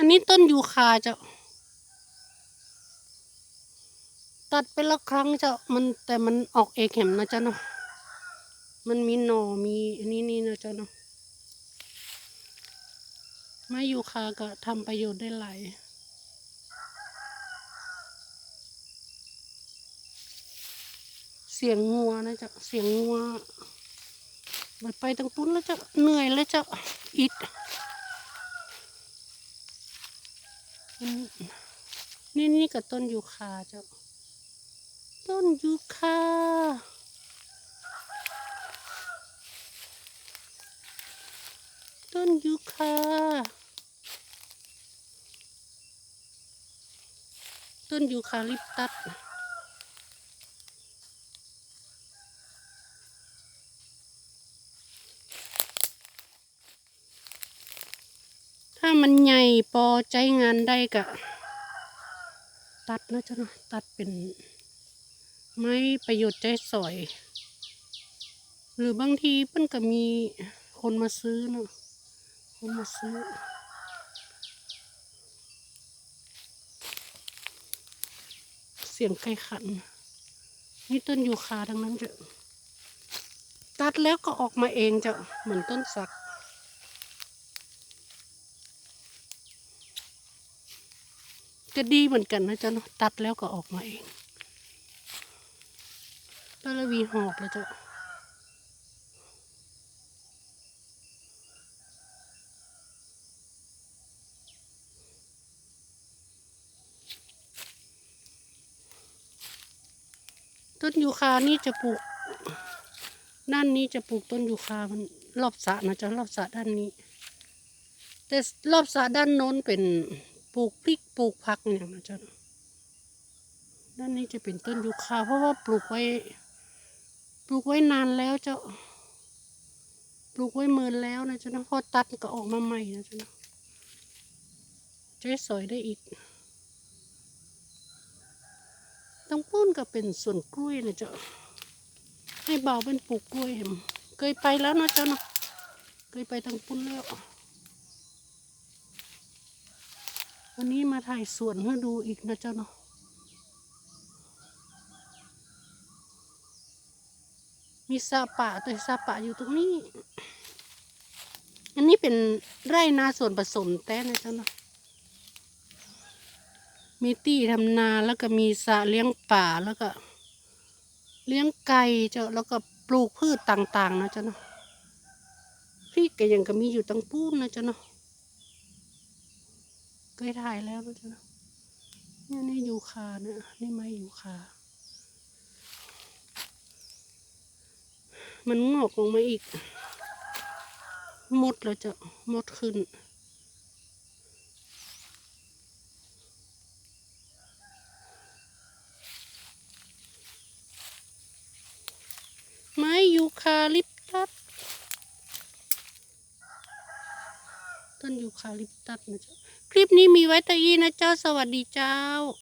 อันนี้ต้นยูคาเจ้า ตัดไปละครั้งเจ้ามันแต่มันออกเอกเห็มนะเจ้าเนาะมันมีหน่อมีอันนี้นี่นะเจ้าเนาะไม้ยูคาก็ทำประโยชน์ได้หลายเสียงงัวนะจ้าเสียงงัวมันไปตั้งปุ้นแล้วจ้าเหนื่อยแล้วจ้าอิดอืม นี่นี่กับต้นยูคาเจ้า ต้นยูคาต้นยูคาต้นยูคาลิปตัส มันใหญ่พอใจงานได้กะ ตัดนะเจ้าเนะตัดเป็นไม้ประโยชน์ใจสอย หรือบางทีเพิ่นก็มีคนมาซื้อเนาะคนมาซื้อเสียงไก่ขัน นี่ต้นยูคาทั้งนั้นจะตัดแล้วก็ออกมาเองจะเหมือนต้นสัก ก็ดีเหมือนกันนะจ๊ะเนาะตัดแล้วก็ออกมาเองตาละวีหอกแล้วจ้ะต้นยูคานี่จะปลูก ด้านนี้จะปลูกต้นยูคามันรอบสระนะจ๊ะรอบสระด้านนี้ แต่รอบสระด้านโน้นเป็น ลูกพริกปลูกผักอย่างนะจ๊ะด้านนี้จะเป็นต้นยูคาเพราะว่าปลูกไว้ ปลูกไว้นานแล้วเจ้า ปลูกไว้เมินแล้วนะจ๊ะนะพอตัดก็ออกมาใหม่นะจ๊ะนะใช้สอยได้อีกต้องปุ้นก็เป็นส่วนกล้วยนะจ๊ะให้เบาเป็นปลูกกล้วยเห็นเคยไปแล้วนะจ๊ะนะเคยไปทางปุ้นแล้ว วันนี้มาถ่ายสวนให้ดูอีกนะเจ้าเนาะมีซาปะตัวซาปะอยู่ตรงนี้ อันนี้เป็นไร่นาส่วนผสมแต้นะเจ้าเนาะมีที่ทำนาแล้วก็มีสระเลี้ยงป่าแล้วก็ เลี้ยงไก่เจ้าแล้วก็ปลูกพืชต่าง ๆ นะเจ้าเนาะพริกก็ยังก็มีอยู่ตั้งปูนนะเจ้าเนาะ เคยถ่ายแล้วนะจ๊ะเนี่ยนี่ยูคาเนี่ยนี่ไม้ยูคา มันงอกลงมาอีก มดแล้วจะมดขึ้นไม้ยูคาลิป ต้นยูคาลิปตัสนะจ๊ะคลิปนี้มีไว้ตะอี้นะเจ้า สวัสดีเจ้า